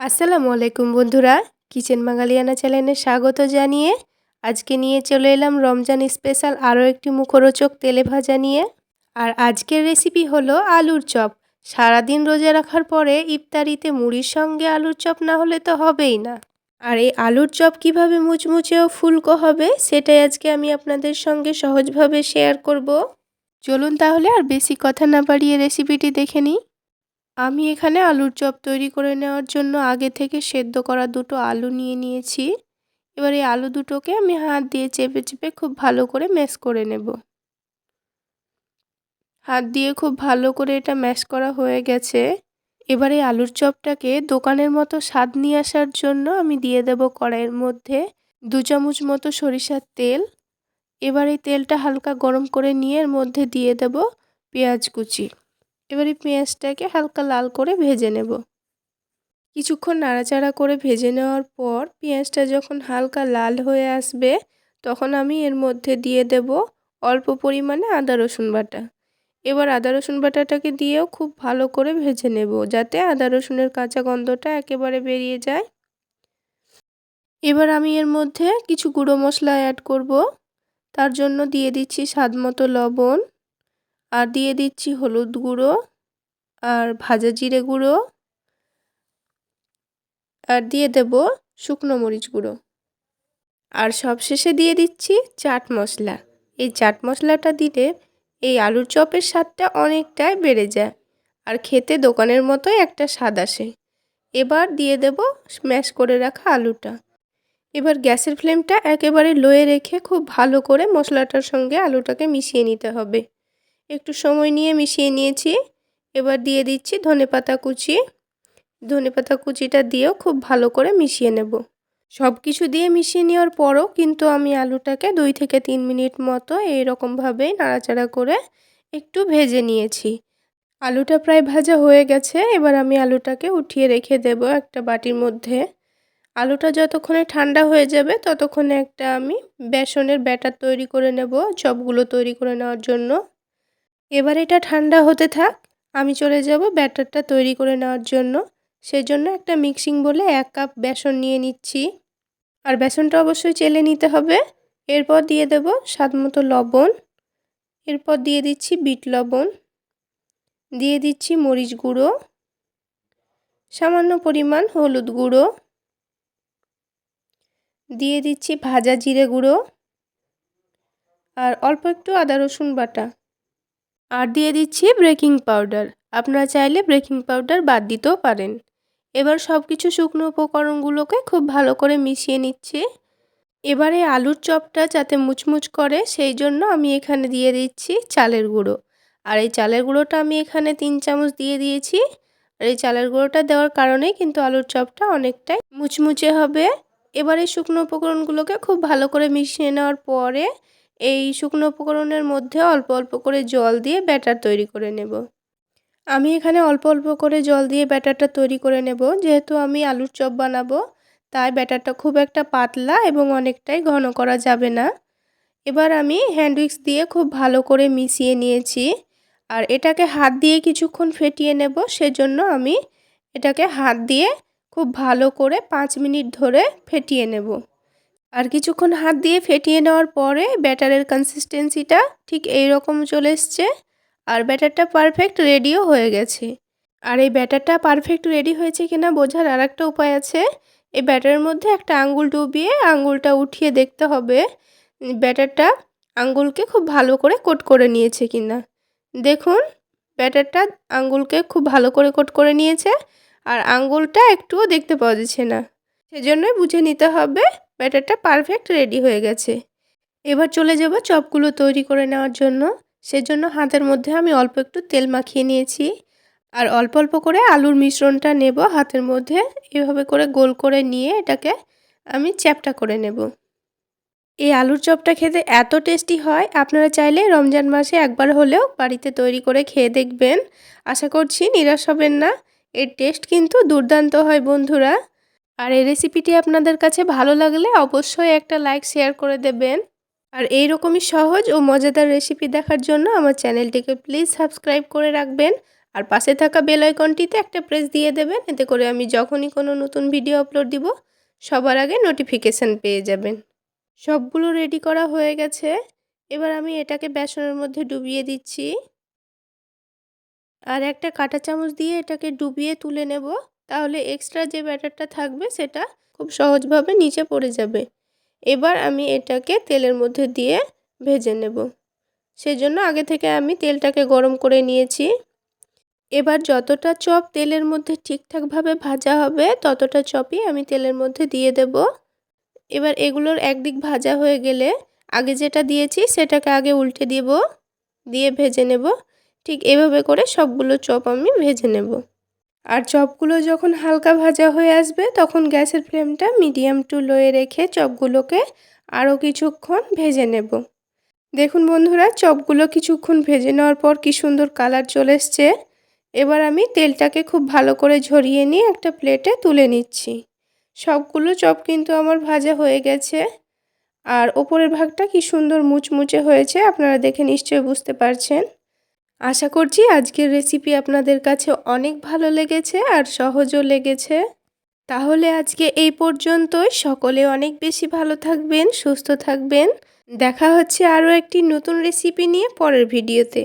আসসালামু আলাইকুম বন্ধুরা, কিচেন বাঙালিয়ানা চ্যানেলে স্বাগত জানিয়ে আজকে নিয়ে চলে এলাম রমজান স্পেশাল আরও একটি মুখরোচক তেলে ভাজা নিয়ে। আর আজকের রেসিপি হলো আলুর চপ। সারাদিন রোজা রাখার পরে ইফতারিতে মুড়ির সঙ্গে আলুর চপ না হলে তো হবেই না। আর এই আলুর চপ কীভাবে মুচমুচে ও ফুলকো হবে সেটাই আজকে আমি আপনাদের সঙ্গে সহজভাবে শেয়ার করব। চলুন তাহলে আর বেশি কথা না বাড়িয়ে রেসিপিটি দেখে নিই। আমি এখানে আলুর চপ তৈরি করে নেওয়ার জন্য আগে থেকে সেদ্ধ করা দুটো আলু নিয়ে নিয়েছি। এবার এই আলু দুটোকে আমি হাত দিয়ে চেপে চেপে খুব ভালো করে ম্যাশ করে নেব। হাত দিয়ে খুব ভালো করে এটা ম্যাশ করা হয়ে গেছে। এবার আলুর চপটাকে দোকানের মতো স্বাদ নিয়ে আসার জন্য আমি দিয়ে দেব কড়াইয়ের মধ্যে দু চামচ মতো সরিষার তেল। এবার এই তেলটা হালকা গরম করে নিয়ে এর মধ্যে দিয়ে দেব পেঁয়াজ কুচি। এবার পেঁয়াজটাকে হালকা লাল করে ভেজে নেব। কিছুক্ষণ নাড়াচাড়া করে ভেজে নেওয়ার পর পেঁয়াজটা যখন হালকা লাল হয়ে আসবে, তখন আমি এর মধ্যে দিয়ে দেব অল্প পরিমাণে আদা রসুন বাটা। এবার আদা রসুন বাটাটাকে দিয়েও খুব ভালো করে ভেজে নেব যাতে আদা রসুনের কাঁচা গন্ধটা একেবারে বেরিয়ে যায়। এবার আমি এর মধ্যে কিছু গুঁড়ো মশলা অ্যাড করব। তার জন্য দিয়ে দিচ্ছি স্বাদ মতো লবণ। আর দিয়ে দিচ্ছি হলুদ গুঁড়ো আর ভাজা জিরে গুঁড়ো আর দিয়ে দেব শুকনো মরিচ গুঁড়ো। আর সবশেষে দিয়ে দিচ্ছি চাট মশলা। এই চাট মশলাটা দিলে এই আলুর চপের স্বাদটা অনেকটাই বেড়ে যায় আর খেতে দোকানের মতোই একটা স্বাদ আসে। এবার দিয়ে দেব স্ম্যাশ করে রাখা আলুটা। এবার গ্যাসের ফ্লেমটা একেবারে লোয়ে রেখে খুব ভালো করে মশলাটার সঙ্গে আলুটাকে মিশিয়ে নিতে হবে। একটু সময় নিয়ে মিশিয়ে নিয়েছি। এবার দিয়ে দিচ্ছি ধনে পাতা কুচি। ধনে পাতা কুচিটা দিয়েও খুব ভালো করে মিশিয়ে নেব। সব কিছু দিয়ে মিশিয়ে নেওয়ার পরও কিন্তু আমি আলুটাকে দুই থেকে তিন মিনিট মতো এইরকমভাবেই নাড়াচাড়া করে একটু ভেজে নিয়েছি। আলুটা প্রায় ভাজা হয়ে গেছে। এবার আমি আলুটাকে উঠিয়ে রেখে দেব একটা বাটির মধ্যে। আলুটা যতক্ষণে ঠান্ডা হয়ে যাবে ততক্ষণে একটা আমি বেসনের ব্যাটার তৈরি করে নেব, চপগুলো তৈরি করে নেওয়ার জন্য। এবার এটা ঠান্ডা হতে থাক, আমি চলে যাব ব্যাটারটা তৈরি করে নেওয়ার জন্য। সেজন্য একটা মিক্সিং বলে এক কাপ বেসন নিয়ে নিচ্ছি। আর বেসনটা অবশ্যই চেলে নিতে হবে। এরপর দিয়ে দেব স্বাদ মতো লবণ। এরপর দিয়ে দিচ্ছি বিট লবণ। দিয়ে দিচ্ছি মরিচ গুঁড়ো। সামান্য পরিমাণ হলুদ গুঁড়ো। দিয়ে দিচ্ছি ভাজা জিরে গুঁড়ো। আর অল্প একটু আদা রসুন বাটা। আর দিয়ে দিচ্ছি বেকিং পাউডার। আপনারা চাইলে বেকিং পাউডার বাদ দিতেও পারেন। এবার সব কিছু শুকনো উপকরণগুলোকে খুব ভালো করে মিশিয়ে নিচ্ছি। এবারে আলুর চপটা যাতে মুচমুচ করে, সেই জন্য আমি এখানে দিয়ে দিচ্ছি চালের গুঁড়ো। আর এই চালের গুঁড়োটা আমি এখানে তিন চামচ দিয়ে দিয়েছি। আর এই চালের গুঁড়োটা দেওয়ার কারণে কিন্তু আলুর চপটা অনেকটাই মুচমুচে হবে। এবারে শুকনো উপকরণগুলোকে খুব ভালো করে মিশিয়ে নেওয়ার পরে এই শুকনো উপকরণের মধ্যে অল্প অল্প করে জল দিয়ে ব্যাটার তৈরি করে নেব। আমি এখানে অল্প অল্প করে জল দিয়ে ব্যাটারটা তৈরি করে নেব। যেহেতু আমি আলুর চপ বানাবো, তাই ব্যাটারটা খুব একটা পাতলা এবং অনেকটাই ঘন করা যাবে না। এবার আমি হ্যান্ড উইক্স দিয়ে খুব ভালো করে মিশিয়ে নিয়েছি আর এটাকে হাত দিয়ে কিছুক্ষণ ফেটিয়ে নেব। সেজন্য আমি এটাকে হাত দিয়ে খুব ভালো করে পাঁচ মিনিট ধরে ফেটিয়ে নেব। আর কিছুক্ষণ হাত দিয়ে ফেটিয়ে নেওয়ার পরে ব্যাটারের কনসিস্টেন্সিটা ঠিক এই রকম চলে এসছে। আর ব্যাটারটা পারফেক্ট রেডিও হয়ে গেছে। আর এই ব্যাটারটা পারফেক্ট রেডি হয়েছে কিনা বোঝার আর একটা উপায় আছে। এই ব্যাটারের মধ্যে একটা আঙ্গুল ডুবিয়ে আঙ্গুলটা উঠিয়ে দেখতে হবে, ব্যাটারটা আঙ্গুলকে খুব ভালো করে কোট করে নিয়েছে কিনা। দেখুন, ব্যাটারটা আঙ্গুলকে খুব ভালো করে কোট করে নিয়েছে, আর আঙ্গুলটা একটুও দেখতে পাওয়া যাচ্ছে না। সেজন্যই বুঝে নিতে হবে ব্যাটারটা পারফেক্ট রেডি হয়ে গেছে। এবার চলে যাব চপগুলো তৈরি করে নেওয়ার জন্য। সেজন্য হাতের মধ্যে আমি অল্প একটু তেল মাখিয়ে নিয়েছি। আর অল্প অল্প করে আলুর মিশ্রণটা নেব হাতের মধ্যে। এভাবে করে গোল করে নিয়ে এটাকে আমি চ্যাপটা করে নেব। এই আলুর চপটা খেতে এত টেস্টি হয়, আপনারা চাইলে রমজান মাসে একবার হলেও বাড়িতে তৈরি করে খেয়ে দেখবেন। আশা করছি নিরাশ হবেন না। এর টেস্ট কিন্তু দুর্দান্ত হয় বন্ধুরা। আর এই রেসিপিটি আপনাদের কাছে ভালো লাগলে অবশ্যই একটা লাইক শেয়ার করে দেবেন। আর এই রকমই সহজ ও মজাদার রেসিপি দেখার জন্য আমার চ্যানেলটিকে প্লিজ সাবস্ক্রাইব করে রাখবেন। আর পাশে থাকা বেল আইকনটিতে একটা প্রেস দিয়ে দেবেন, এতে করে আমি যখনই কোনো নতুন ভিডিও আপলোড দিব, সবার আগে নোটিফিকেশান পেয়ে যাবেন। সবগুলো রেডি করা হয়ে গেছে। এবার আমি এটাকে বেসনের মধ্যে ডুবিয়ে দিচ্ছি। আর একটা কাঁটা চামচ দিয়ে এটাকে ডুবিয়ে তুলে নেব। তাহলে এক্সট্রা যে ব্যাটারটা থাকবে সেটা খুব সহজভাবে নিচে পড়ে যাবে। এবার আমি এটাকে তেলের মধ্যে দিয়ে ভেজে নেব। সেজন্য আগে থেকে আমি তেলটাকে গরম করে নিয়েছি। এবার যতটা চপ তেলের মধ্যে ঠিকঠাকভাবে ভাজা হবে, ততটা চপই আমি তেলের মধ্যে দিয়ে দেব। এবার এগুলোর একদিক ভাজা হয়ে গেলে আগে যেটা দিয়েছি সেটাকে আগে উল্টে দিব, দিয়ে ভেজে নেব। ঠিক এভাবে করে সবগুলো চপ আমি ভেজে নেব। আর চপগুলো যখন হালকা ভাজা হয়ে আসবে, তখন গ্যাসের ফ্লেমটা মিডিয়াম টু লোয়ে রেখে চপগুলোকে আরও কিছুক্ষণ ভেজে নেব। দেখুন বন্ধুরা, চপগুলো কিছুক্ষণ ভেজে নেওয়ার পর কি সুন্দর কালার চলে এসছে। এবার আমি তেলটাকে খুব ভালো করে ঝরিয়ে নিয়ে একটা প্লেটে তুলে নিচ্ছি। সবগুলো চপ কিন্তু আমার ভাজা হয়ে গেছে। আর ওপরের ভাগটা কি সুন্দর মুচমুচে হয়েছে, আপনারা দেখে নিশ্চয়ই বুঝতে পারছেন। আশা করছি আজকের রেসিপি আপনাদের কাছে অনেক ভালো লেগেছে আর সহজও লেগেছে। তাহলে আজকে এই পর্যন্তই। সকলে অনেক বেশি ভালো থাকবেন, সুস্থ থাকবেন। দেখা হচ্ছে আরও একটি নতুন রেসিপি নিয়ে পরের ভিডিওতে